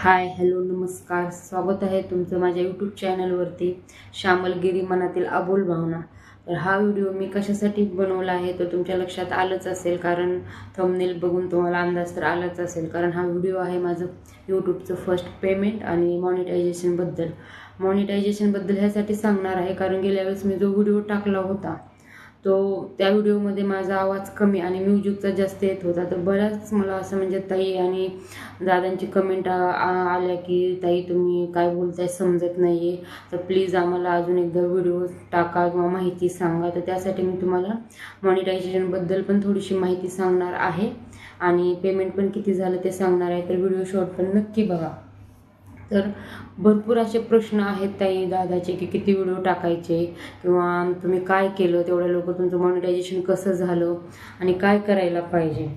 Hi hello नमस्कार. स्वागत आहे तुमचं माझ्या यूट्यूब चॅनलवरती श्यामलगिरी मनातील अबोल भावना. तर हा व्हिडिओ मी कशासाठी बनवला आहे तर तुमच्या लक्षात आलंच असेल कारण थंबनेल बघून तुम्हाला अंदाज तर आलाच असेल. कारण हा व्हिडिओ आहे माझं यूट्यूबचं फर्स्ट पेमेंट आणि मॉनिटायझेशनबद्दल मॉनिटायझेशनबद्दल ह्यासाठी सांगणार आहे कारण गेल्या वेळेस मी जो व्हिडिओ टाकला होता तो त्या व्हिडिओमध्ये माझा आवाज कमी आणि म्युझिकचा जास्त येत होता. तर बऱ्याच मला असं म्हणजे ताई आणि दादांची कमेंट आल्या की ताई तुम्ही काय बोलताय समजत नाही आहे तर प्लीज आम्हाला अजून एकदा व्हिडिओ टाका किंवा माहिती सांगा. तर त्यासाठी मी तुम्हाला मॉनिटायझेशनबद्दल पण थोडीशी माहिती सांगणार आहे. आणि पेमेंट पण किती झालं ते सांगणार आहे. तर व्हिडिओ शॉर्ट पण नक्की बघा. तर भरपूर असे प्रश्न आहेत ताई दादाचे की किती व्हिडिओ टाकायचे किंवा तुम्ही काय केलं तेवढ्या लवकर तुमचं मॉनिटायझेशन कसं झालं आणि काय करायला पाहिजे.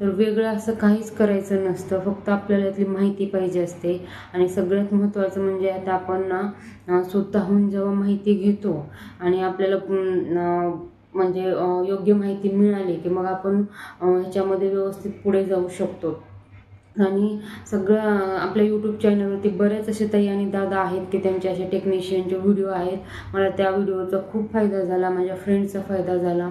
तर वेगळं असं काहीच करायचं नसतं फक्त आपल्याला यातली माहिती पाहिजे असते. आणि सगळ्यात महत्त्वाचं म्हणजे आता आपण ना स्वतःहून जेव्हा माहिती घेतो आणि आपल्याला म्हणजे योग्य माहिती मिळाली की मग आपण ह्याच्यामध्ये व्यवस्थित पुढे जाऊ शकतो. आणि सगळं आपल्या यूट्यूब चॅनलवरती बरेच असे ताई आणि दादा आहेत की त्यांचे असे टेक्निशियनचे व्हिडिओ आहेत. मला त्या व्हिडिओचा खूप फायदा झाला माझ्या फ्रेंडचा फायदा झाला.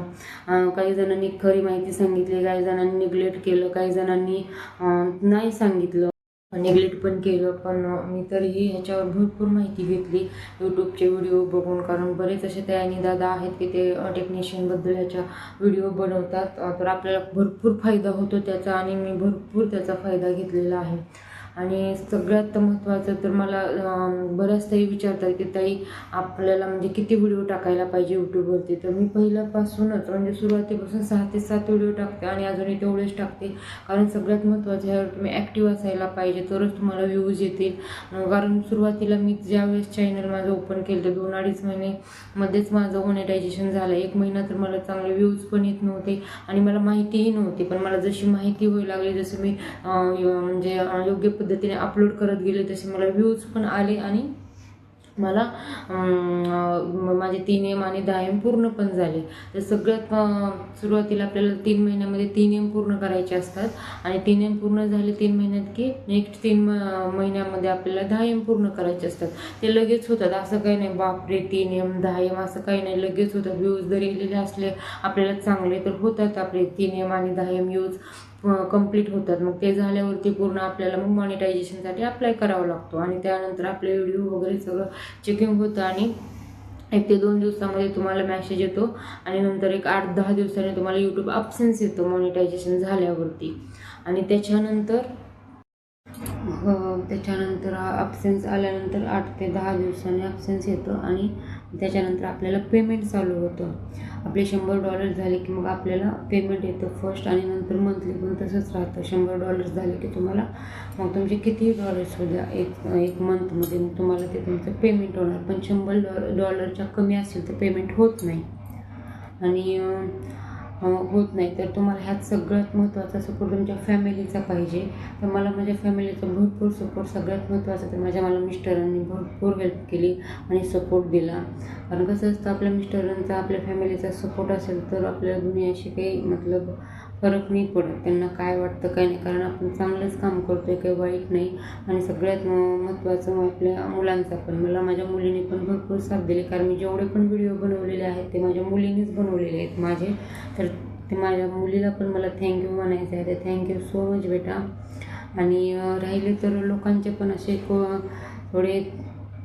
काही जणांनी खरी माहिती सांगितली काही जणांनी निग्लेक्ट केलं काही जणांनी नाही सांगितलं. निग्लेक्ट पण केलं पण मी तरीही ह्याच्यावर भरपूर माहिती घेतली. यूट्यूबचे व्हिडिओ बघून कारण बरेच असे आणि दादा आहेत की ते टेक्निशियनबद्दल ह्याच्या व्हिडिओ बनवतात. तर आपल्याला भरपूर फायदा होतो त्याचा आणि मी भरपूर त्याचा फायदा घेतलेला आहे. आणि सगळ्यात महत्त्वाचं तर मला बऱ्याच ताई विचारतात की ताई आपल्याला म्हणजे किती व्हिडिओ टाकायला पाहिजे यूट्यूबवरती तर मी पहिल्यापासूनच म्हणजे सुरुवातीपासून सहा ते सात व्हिडिओ टाकते आणि अजूनही तेवढेच टाकते. कारण सगळ्यात महत्त्वाचं ह्यावर तुम्ही ॲक्टिव्ह असायला पाहिजे तरच तुम्हाला व्ह्यूज येतील. कारण सुरुवातीला मी ज्यावेळेस चॅनल माझं ओपन केलं होतं दोन अडीच महिनेमध्येच माझं मॉनिटायझेशन झालं. एक महिना तर मला चांगले व्ह्यूज पण येत नव्हते आणि मला माहितीही नव्हती. पण मला जशी माहिती होऊ लागली जसं मी म्हणजे योग्य पद्धतीने अपलोड करत गेले तसे मला व्ह्यूज पण आले आणि मला माझे तीन एम आणि दहा एम पूर्ण पण झाले. तर सगळ्यात सुरुवातीला आपल्याला तीन महिन्यामध्ये तीन एम पूर्ण करायचे असतात. आणि तीन एम पूर्ण झाले तीन महिन्यात की नेक्स्ट तीन महिन्यामध्ये आपल्याला दहा एम पूर्ण करायचे असतात. ते लगेच होतात. असं काही नाही बापरे तीन एम दहा एम असं काही नाही. लगेच होतात. व्ह्यूज जर गेलेले असले आपल्याला चांगले तर होतात आपले तीन एम आणि दहा एम यूज कंप्लीट होतात. मग ते झाल्यावरती पूर्ण आपल्याला मग मॉनिटायझेशनसाठी अप्लाय करावा लागतो. आणि त्यानंतर आपले व्हिडिओ वगैरे सगळं चेकिंग होतं आणि एक ते दोन दिवसामध्ये तुम्हाला मॅसेज येतो. आणि नंतर एक आठ दहा दिवसांनी तुम्हाला यूट्यूब अपसेन्स येतो मॉनिटायझेशन झाल्यावरती. आणि त्याच्यानंतर त्याच्यानंतर अपसेन्स आल्यानंतर आठ ते दहा दिवसांनी अपसेन्स येतो आणि त्याच्यानंतर आपल्याला पेमेंट चालू होतं. आपले शंभर डॉलर झाले की मग आपल्याला पेमेंट येतं फर्स्ट आणि नंतर मंथली पण तसंच राहतं. शंभर डॉलर्स झाले की तुम्हाला मग तुमचे कितीही डॉलर्स होत्या एक एक मंथमध्ये मग तुम्हाला ते तुमचं पेमेंट होणार. पण शंभर डॉ डॉलरच्या कमी असेल तर पेमेंट होत नाही. आणि होत नाही. तर तुम्हाला ह्यात सगळ्यात महत्त्वाचा सपोर्ट तुमच्या फॅमिलीचा पाहिजे. तर मला माझ्या फॅमिलीचा भरपूर सपोर्ट सगळ्यात महत्त्वाचा तर माझ्या मला मिस्टरांनी भरपूर हेल्प केली आणि सपोर्ट दिला. कारण कसं असतं आपल्या मिस्टरांचा आपल्या फॅमिलीचा सपोर्ट असेल तर आपल्याला दुनियाशी काही मतलब फरक नाही पडत. त्यांना काय वाटतं काय नाही. कारण आपण चांगलंच काम करतो आहे काही वाईट नाही. आणि सगळ्यात महत्त्वाचं आपल्या मुलांचा पण. मला माझ्या मुलीने पण भरपूर साथ दिली. कारण मी जेवढे पण व्हिडिओ बनवलेले आहेत ते माझ्या मुलीनेच बनवलेले आहेत माझे. तर ते माझ्या मुलीला पण मला थँक्यू म्हणायचं आहे. तर थँक्यू सो मच बेटा. आणि राहिले तर लोकांचे पण असे थोडे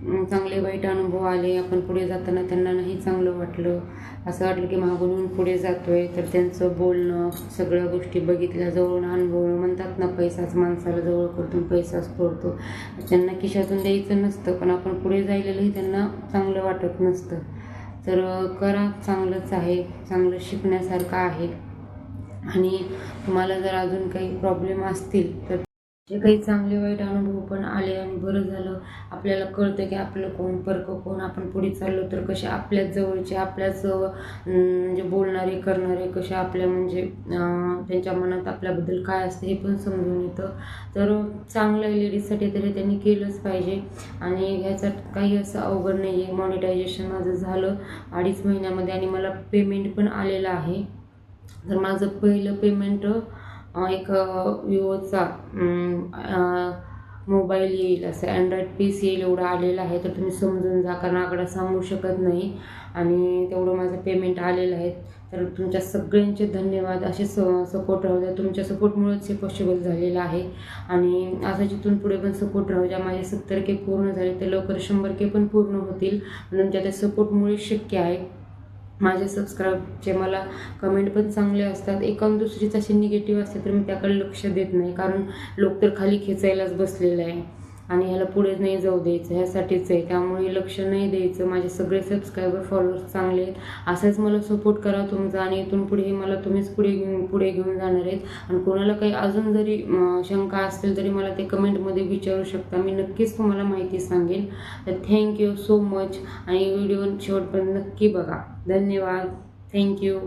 चांगले वाईट अनुभव आले आपण पुढे जाताना त्यांना नाही चांगलं वाटलं. असं वाटलं की मागून पुढे जातो आहे तर त्यांचं बोलणं सगळ्या गोष्टी बघितल्या जवळून अनुभवणं म्हणतात ना पैसाच माणसाला जवळ करतो पैसाच पडतो त्यांना खिशातून द्यायचं नसतं पण आपण पुढे जायलेलंही त्यांना चांगलं वाटत नसतं. तर करा चांगलंच आहे चांगलं शिकण्यासारखं आहे. आणि तुम्हाला जर अजून काही प्रॉब्लेम असतील तर जे काही चांगले वाईट अनुभव पण आले आणि बरं झालं आपल्याला कळतं की आपलं कोण परक कोण आपण पुढे चाललो तर कसे आपल्याच जवळचे आपल्याच म्हणजे बोलणारे करणारे कसे आपल्या म्हणजे त्यांच्या मनात आपल्याबद्दल काय असतं हे पण समजून येतं. तर चांगलं लेडीजसाठी तरी त्यांनी केलंच पाहिजे आणि ह्याच्यात काही असं अवघड नाही आहे मॉनिटायझेशन माझं झालं अडीच महिन्यामध्ये आणि मला पेमेंट पण आलेलं आहे. तर माझं पहिलं पेमेंट एक विवोचा मोबाईल येईल असं. अँड्रॉइड पीस येईल एवढं आलेलं आहे तर तुम्ही समजून जा कारण आकडा सांगू शकत नाही. आणि तेवढं माझं पेमेंट आलेलं आहे. तर तुमच्या सगळ्यांचे धन्यवाद. असे स सपोर्ट राहू द्या. तुमच्या सपोर्टमुळेच हे पॉसिबल झालेलं आहे. आणि असं जिथून पुढे पण सपोर्ट राहू द्या. माझे सत्तर के पूर्ण झाले तर लवकर शंभर के पण पूर्ण होतील. तुमच्या त्या सपोर्टमुळेच शक्य आहे. माझे सबस्क्राईबचे मला कमेंट पण चांगले असतात. एकान दुसरीच असे निगेटिव्ह असते तर मी त्याकडे लक्ष देत नाही. कारण लोक तर खाली खेचायलाच बसलेलं आहे. आणि ह्याला पुढे नाही जाऊ द्यायचं ह्यासाठीच आहे. त्यामुळे लक्ष नाही द्यायचं. माझे सगळे सबस्क्रायबर फॉलोअर्स चांगले आहेत. असंच मला सपोर्ट करा तुमचा आणि इथून पुढे मला तुम्हीच पुढे घेऊन पुढे घेऊन जाणार आहेत. आणि कोणाला काही अजून जरी शंका असतील तरी मला ते कमेंटमध्ये विचारू शकता. मी नक्कीच तुम्हाला माहिती सांगेन. तर थँक्यू सो मच आणि व्हिडिओ शेवटपर्यंत नक्की बघा. धन्यवाद. थँक्यू